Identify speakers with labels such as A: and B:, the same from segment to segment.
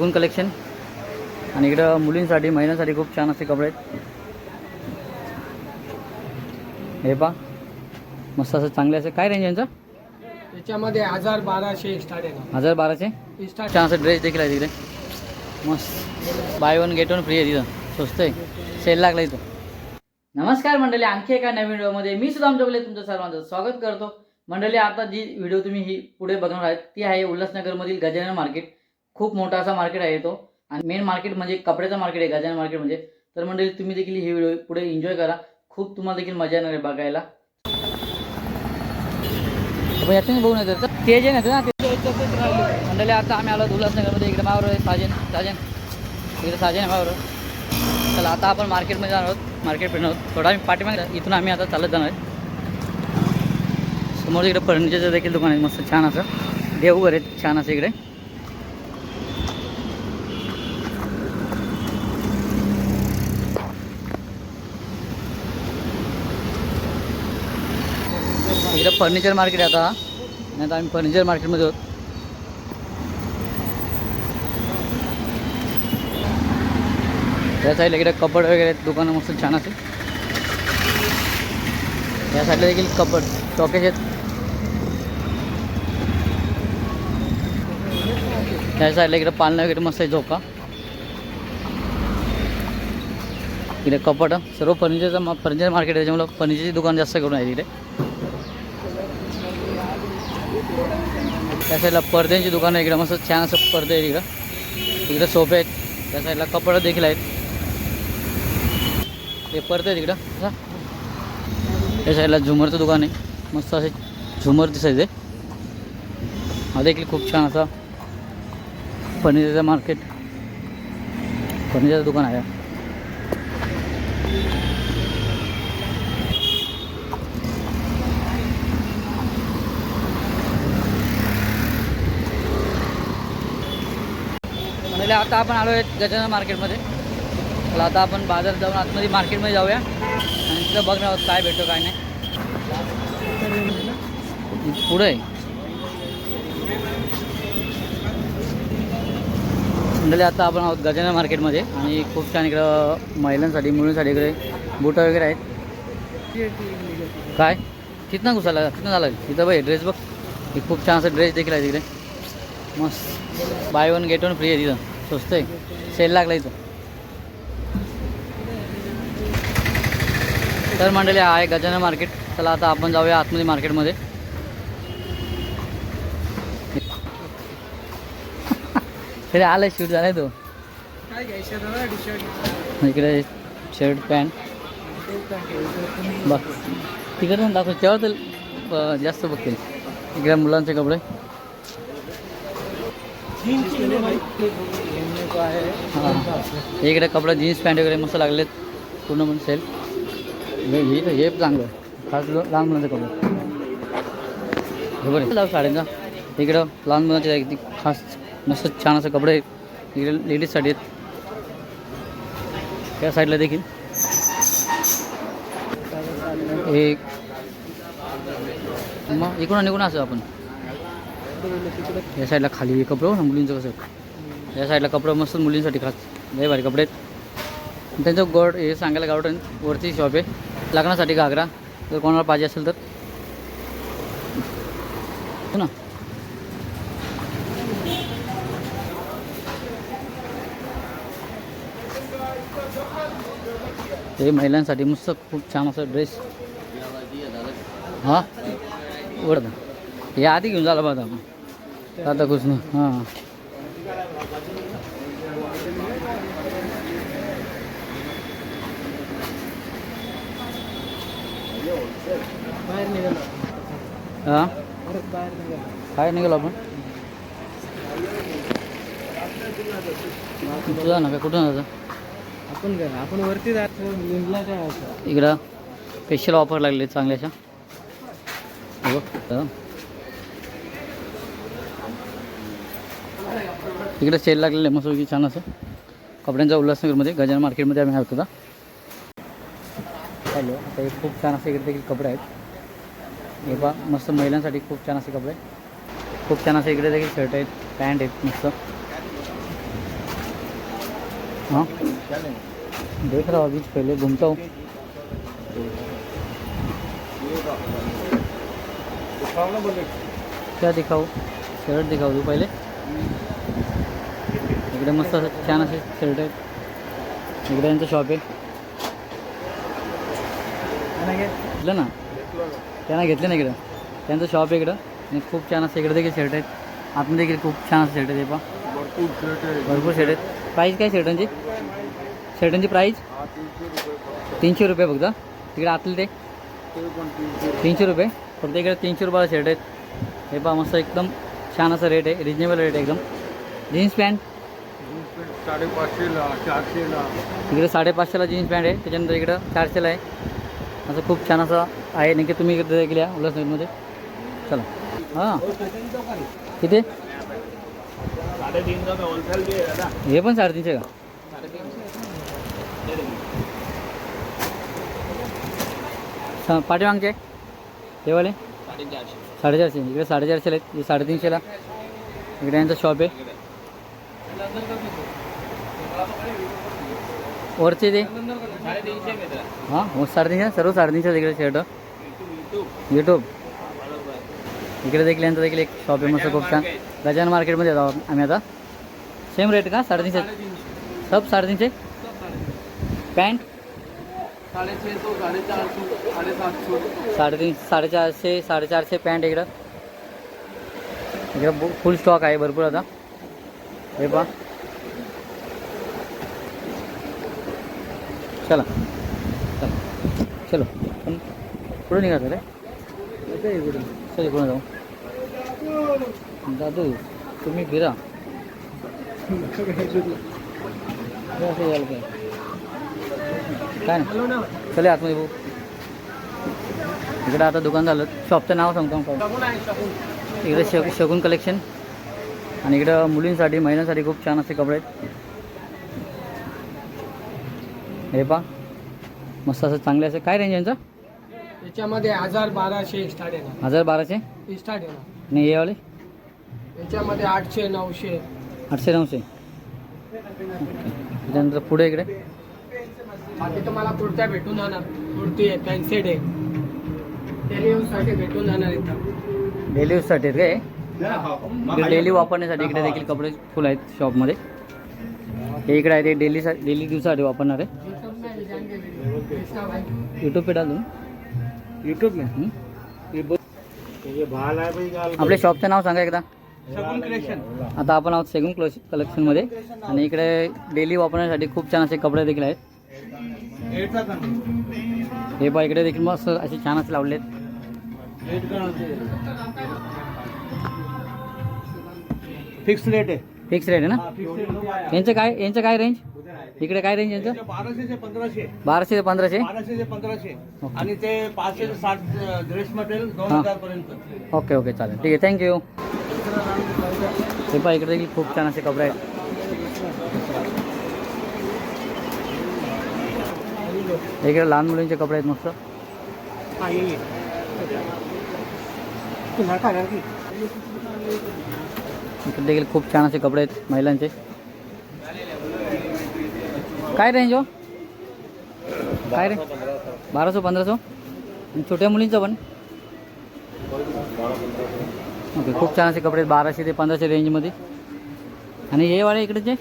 A: दोन कलेक्शन. आणि इकडं मुलींसाठी महिलांसाठी खूप छान असे कपडे आहेत. हे पा मस्त असं चांगले असे. काय रेंज यांचं?
B: त्याच्यामध्ये हजार बाराशे स्टार्ट
A: हजार
B: स्टार्ट
A: छान असं ड्रेस देखील आहे तिकडे मस्त. Buy one get one free आहे तिथं. स्वस्त आहे. सेल लागला इथं. नमस्कार मंडळी. आणखी एका नवीन व्हिडिओमध्ये मी सुद्धा आमच्याकडे तुमचं सर्वांचं स्वागत करतो. मंडळी आता जी व्हिडिओ तुम्ही ही पुढे बघणार आहेत ती आहे उल्हासनगरमधील गजानन मार्केट खूप मोठा असा मार्केट आहे तो. आणि मेन मार्केट म्हणजे कपड्याचं मार्केट आहे गजानन मार्केट म्हणजे. तर मंडळी तुम्ही देखील ही व्हिडिओ पुढे एन्जॉय करा. खूप तुम्हाला देखील मजा येणार आहे बघायला. यातून बघून येतो तर. ते जे नाही ना मंडळी आता आम्ही आलो उल्हासनगरमध्ये. इकडे मावर आहे साजन. साजन. इकडे साजन आहे मावर. चला आता आपण मार्केटमध्ये जाणार आहोत. मार्केट फिरणार आहोत. थोडा आम्ही पाठीमागे इथून आम्ही आता चालत जाणार आहे. समोर इकडे फर्निचरचं देखील दुकान आहे. मस्त छान असं. देवघर आहे छान असं इकडे. इकडे फर्निचर मार्केट आहे आता. नाही आता आम्ही फर्निचर मार्केटमध्ये आहोत त्या साईडला इकडे कपड वगैरे आहेत. दुकानं मस्त छान असेल या साईडला देखील कपड शॉकेज आहेत. त्या साईडला इकडे पालन वगैरे मस्त आहे झोका. इकडे कपड सर्व फर्निचरचं फर्निचर मार्केट आहे. त्याच्यामुळं फर्निचरची दुकान जास्त करून आहे तिकडे त्या साईडला पडद्यांची दुकान आहे इकडे मस्त छान असं पडदे आहे तिकडं इकडं सोपे आहेत. त्या साईडला कपडं देखील आहेत. हे पडदे तिकडं असं. त्या साईडला झुमरचं दुकान आहे. मस्त असे झुमर दिसायचे हा देखील खूप छान असा. फर्निचरचं मार्केट. फर्निचरचं दुकान आहे. म्हणजे आता आपण आलो आहे गजानन मार्केटमध्ये. आता आपण बाजार जाऊन आतमध्ये मार्केटमध्ये जाऊया. आणि तिथं बघणार आहोत काय भेटतो काय नाही. पुढे. आहे मंडळी आता आपण आहोत गजानन मार्केटमध्ये. आणि खूप छान इकडं महिलांसाठी मुलींसाठी इकडे बुटं वगैरे आहेत. काय? तिथनं घुसायला तिथनं झालं? तिथं बघ ड्रेस बघ. खूप छान असं ड्रेस देखील आहे तिकडे. मस्त. Buy one get one free आहे तिथं. स्वस्त आहे. सेल लागला इथं. तर मंडळी हा आहे गजानन मार्केट चला आता आपण जाऊया आतमध्ये मार्केटमध्ये तरी आलं शूट झालाय तो. इकडे शर्ट पॅन्ट बघ. तिकडे पण दाखव तेव्हा तर जास्त बघतील. इकडे मुलांचे कपडे. हां. इकडे कपडे जीन्स पॅन्ट वगैरे मस्त लागलेत. पूर्ण पण सेल हे हे तर हे चांगलं आहे. खास लहान मुलांचे कपडे. बरोबर लाव साड्यांचा इकडं लहान मुलांचे खास मस्त छान असं कपडे आहेत. इकडे लेडीजसाठी आहेत. त्या साईडला देखील. एक मग इकडून निघून असं आपण. या साईडला खाली कपडे हो, ना मुलींचं कसं या साईडला कपडे मस्त मुलींसाठी खास. लय भारी कपडे आहेत. त्यांचं गोड हे सांगायला गावठण वरती शॉप आहे. लग्नासाठी घागरा. जर कोणाला पाहिजे असेल तर. हो ना? हे महिलांसाठी मस्त खूप छान असं ड्रेस हां? उघड हे आधी घेऊन झालं बघा. आपण आता कुछ नाही. हां.
B: बाहेर निघालो.
A: हां? काय निघालो. आपण. तुझा ना काय कुठं जायचं?
B: आपण काय आपण वरती जायचं निघला काय
A: इकडं. स्पेशल ऑफर लागले चांगल्याशा हे बघ हा. इकडे सेल लागलेलं आहे मस्त छान असं. कपड्यांच्या उल्हासनगरमध्ये गजानन मार्केटमध्ये आम्ही आहोत आता हॅलो आता हे खूप छान असे इकडे देखील कपडे आहेत. हे बा मस्त महिलांसाठी खूप छान असे कपडे खूप छान असे इकडे देखील शर्ट आहेत पॅन्ट आहेत मस्त. हां? देख रहा हूँ अभी पहले घूमता हूँ. क्या दिखाऊ? शर्ट दिखाऊ तू पहिले? इकडे मस्त असं छान असे शर्ट आहेत इकडे यांचं शॉप आहे. घेतलं ना? त्यांना घेतलं ना इकडं? त्यांचं शॉप आहे इकडं. आणि खूप छान असं इकडे देखील शर्ट आहेत आतमध्ये देखील खूप छान असं शर्ट आहेत हे पहा.
B: भरपूर शर्ट आहे
A: आहेत. प्राईस काय शर्टांची शर्टांची प्राईस तीनशे रुपये फक्त. तिकडे आतले ते.
B: ते तीनशे
A: रुपये. फक्त इकडे तीनशे रुपयाला शर्ट आहेत. हे पहा मस्त एकदम छान असं रेट आहे रिजनेबल रेट आहे एकदम. जीन्स पॅन्ट
B: जीन्स पॅन्ट साडेपाचशेला चारशेला.
A: इकडे साडेपाचशेला जीन्स पॅन्ट आहे त्याच्यानंतर इकडं चारशेला आहे. असं खूप छान असं आहे. नेमके तुम्ही इकडे देखील या उल्हासनगरमध्ये चला. हां. किती? हे पण साडेतीनशे का? पाठीमागचे? हे वाले?
B: साडेचारशे.
A: साडेचारशे. इकडे साडेचारशेला आहेत. साडेतीनशेला. इकडे यांचं शॉप आहे. वरचे ते? हां हो साडेतीनशे सर्व साडेतीनशे इकडे शर्ट यूट्यूब इकडे देखील यांचं देखील एक शॉप आहे मस्त खूप छान. गजान मार्केटमध्ये जाऊ आम्ही आता. सेम रेट का? साडेतीनशे. सब साडेतीनशे? पॅन्ट
B: साडेछे तो साडेचारशे साडेसातशे.
A: साडेतीन साडेचारशे साडेचारशे पॅन्ट इकडं. इकडं फुल स्टॉक आहे भरपूर आता. हे पहा. चला. चला. चलो. पण पुढे निघायचं रे? चल इकडून जाऊ. दादू तुम्ही फिरा. हे यायला काय? काय ना चले आतमध्ये भाऊ इकडे आता दुकान झालं. शॉपचं नाव सांगतो का इकडे शग शगुन कलेक्शन आणि इकडं मुलींसाठी महिलांसाठी खूप छान असे कपडे आहेत. हे पा मस्त असं चांगले असे. काय रेंज यांचं?
B: याच्यामध्ये हजार बाराशे स्टार्ट येणार.
A: हजार बाराशे?
B: स्टार्ट येणार.
A: आणि हे वाले?
B: याच्यामध्ये आठशे नऊशे.
A: आठशे नऊशे. ओके. त्याच्यानंतर पुढे इकडे.
B: बाकी तुम्हाला कुर्त्या भेटून जाणार. कुर्ती आहे पॅन्ट सेट आहे डेली यूजसाठी भेटून जाणार इथं.
A: डेली यूजसाठी आहेत काय? डेली वापरण्यासाठी इकडे देखील कपडे फुल आहेत शॉपमध्ये हे इकडे आहे ते डेली डेली दिवसासाठी वापरणार आहे. यूट्यूब पे डालून.
B: यूट्यूब में
A: हं? आपल्या शॉपचं नाव सांगा एकदा. आता आपण आहोत सेगुन क्लो कलेक्शनमध्ये आणि इकडे डेली वापरण्यासाठी खूप छान असे कपडे देखील आहेत. हे पहा इकडे देखील मस्त असे छान असे लावले आहेत
B: फिक्स रेट आहे.
A: फिक्स रेट आहे ना? यांचं काय यांचं काय रेंज इकडे काय रेंज यांचं?
B: बाराशे ते पंधराशे.
A: बाराशे ते पंधराशे?
B: बाराशे ते पंधराशे. आणि ते पाचशे ते साठ ड्रेस मटेरियल दोन. हजार पर्यंत
A: ओके ओके चालेल. ठीक आहे थँक्यू हे पहा इकडे देखील खूप छान असे कपडे आहेत. इकडे लहान मुलींचे कपडे आहेत मस्त.
B: हा.
A: इकडे देखील खूप छान असे कपडे आहेत महिलांचे. काय रेंज हो? काय रे? बाराशे पंधराशे आणि छोट्या मुलींचं पण? ओके खूप छान असे कपडे आहेत बाराशे ते पंधराशे रेंजमध्ये आणि हे वाले इकडेचे?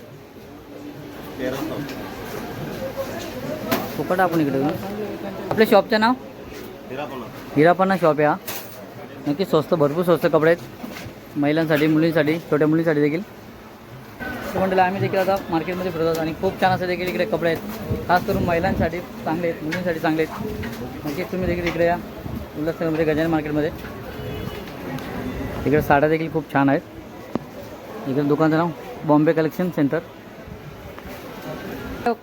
A: फुकट आपण इकडे आपल्या शॉपचं नाव? हिरापन्ना शॉप आहे हा. नक्की स्वस्त भरपूर स्वस्त कपडे आहेत. महिलांसाठी मुलींसाठी छोट्या मुलींसाठी देखील. तर आम्ही देखील आता मार्केटमध्ये फिरत आहोत आणि खूप छान असे देखील इकडे कपडे आहेत. खास करून महिलांसाठी चांगले आहेत मुलींसाठी चांगले आहेत. नक्कीच तुम्ही देखील इकडे या. उल्हासनगरमध्ये गजानन मार्केटमध्ये. इकडे साड्या देखील खूप छान आहेत. इकडे दुकानचं नाव बॉम्बे कलेक्शन सेंटर.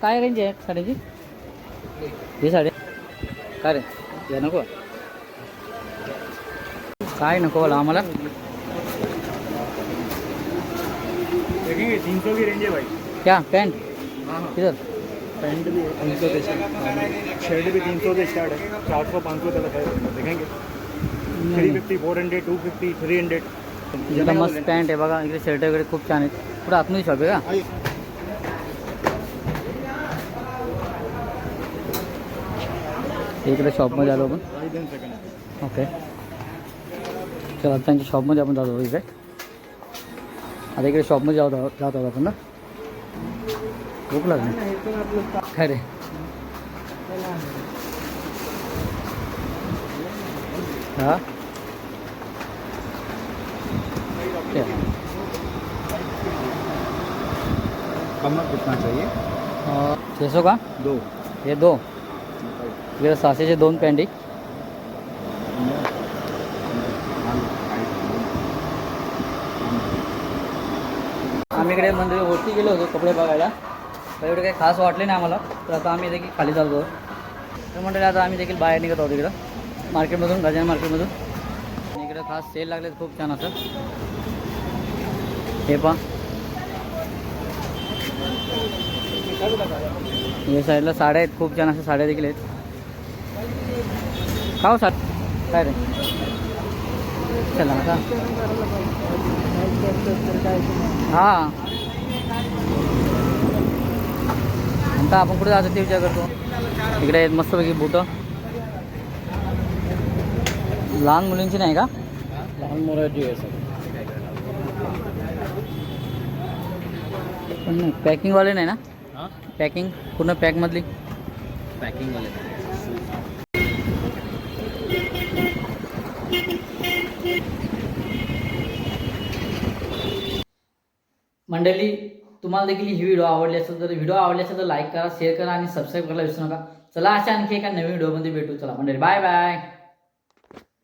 A: काय रेंज आहे साड्याची? ही साडी काय रे? या नको? काय नको बोला आम्हाला?
B: तीन सौ की रेंज
A: क्या?
B: पॅन्ट?
A: किधर
B: पैंट भी तीन सौ से शर्ट भी तीन सौ से स्टार्ट है चार सौ पाँच सौ तक है देखेंगे three fifty four hundred two fifty three hundred
A: मस्त पॅन्ट आहे बघा इकडे शर्ट वगैरे खूप छान आहेत पुढे आतमध्ये शॉप आहे का इकडे शॉपमध्ये आलो आपण. ओके चला त्यांच्या शॉपमध्ये आपण जातो इकडे. आता इकडे शॉपमध्ये जात आहोत जात आहोत आपण ना. भूक लागली. काय रे? हा?
B: कमर कितना चाहिए?
A: अं, छः सौ का?
B: दो।
A: हे दो? इकडे सहाशेचे दोन पॅन्डी आम्ही इकडे मंदिर वरती गेलो होतो कपडे बघायला. तर एवढे काही खास वाटले नाही आम्हाला. तर आता आम्ही देखील खाली चालतो तर मंडळी आता आम्ही देखील बाहेर निघत आहोत इकडं. मार्केटमधून गजान मार्केटमधून. आणि इकडे खास सेल लागले खूप छान असं. हे पहा. या साईडला साड्या आहेत खूप छान अशा साड्या देखील आहेत. का हो साड काय रे चला आता हाँ। आता आपण कुठे जायचं ते विचार करतो इकडे आहेत मस्तपैकी बुटं। लहान मुलींची नाही का?
B: लहान मुलाची आहे सर।
A: पण नाही पॅकिंगवाले नाही ना?
B: हाँ?
A: पॅकिंग? पूर्ण पॅकमधली
B: पॅकिंगवाले
A: मंडळी तुम्हाला देखील ही व्हिडिओ आवडली असेल तर व्हिडिओ आवडली असेल तर लाईक करा शेअर करा आणि सबस्क्राईब करायला विसरू नका. चला अशा आणखी एका नवीन व्हिडिओमध्ये भेटू. चला मंडळी बाय बाय